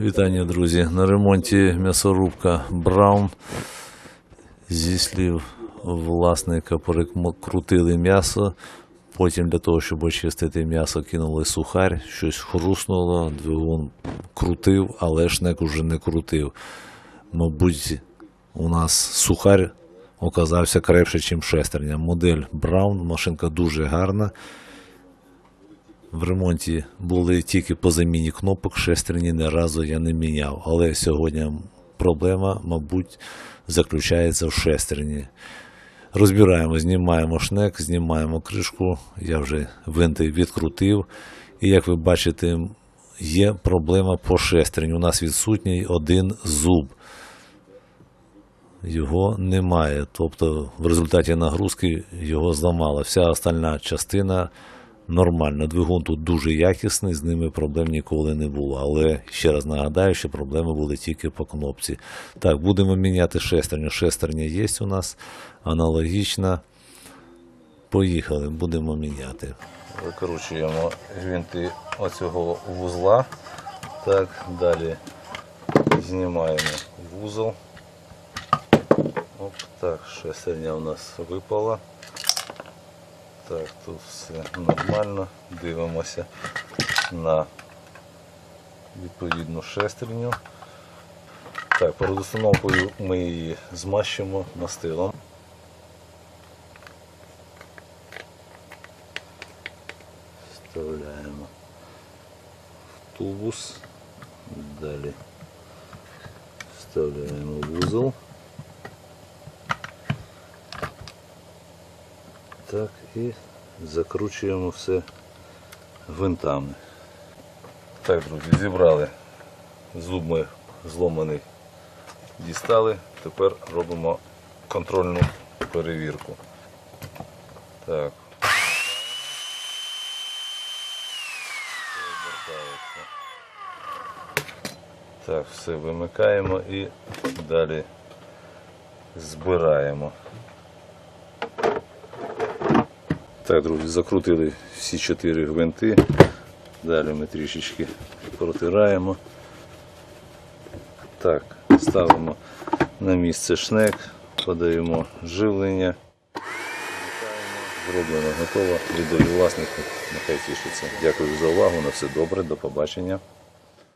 Вітання, друзі. На ремонті м'ясорубка Браун. Зі слів власника перекрутили м'ясо. Потім для того, щоб очистити м'ясо, кинули сухарь, щось хруснуло, двигун крутив, але шнек уже не крутив. Мабуть, у нас сухарь оказався крепше, ніж шестерня. Модель Браун, машинка дуже гарна. В ремонті були тільки по заміні кнопок, шестерні ні разу я не міняв. Але сьогодні проблема, мабуть, заключається в шестерні. Розбираємо, знімаємо шнек, знімаємо кришку. Я вже винти відкрутив. І як ви бачите, є проблема по шестерні. У нас відсутній один зуб. Його немає. Тобто в результаті нагрузки його зламало. Вся остальна частина нормальна. Двигун тут дуже якісний, з ними проблем ніколи не було. Але ще раз нагадаю, що проблеми були тільки по кнопці. Так, будемо міняти шестерню. Шестерня є у нас аналогічна. Поїхали, будемо міняти. Викручуємо гвинти оцього вузла. Так, далі знімаємо вузол. Оп, так, шестерня у нас випала. Так, тут все нормально. Дивимося на відповідну шестерню. Так, перед установкою ми її змащимо мастилом. Вставляємо в тубус. Далі вставляємо вузол. Так, і закручуємо все гвинтами. Так, друзі, зібрали. Зуб ми зломаний дістали. Тепер робимо контрольну перевірку. Так. Так, все вимикаємо і далі збираємо. Так, друзі, закрутили всі чотири гвинти. Далі ми трішечки протираємо. Так, ставимо на місце шнек, подаємо живлення. Зроблено, готово. Віддаю власнику, нехай тішиться. Дякую за увагу. На все добре, до побачення.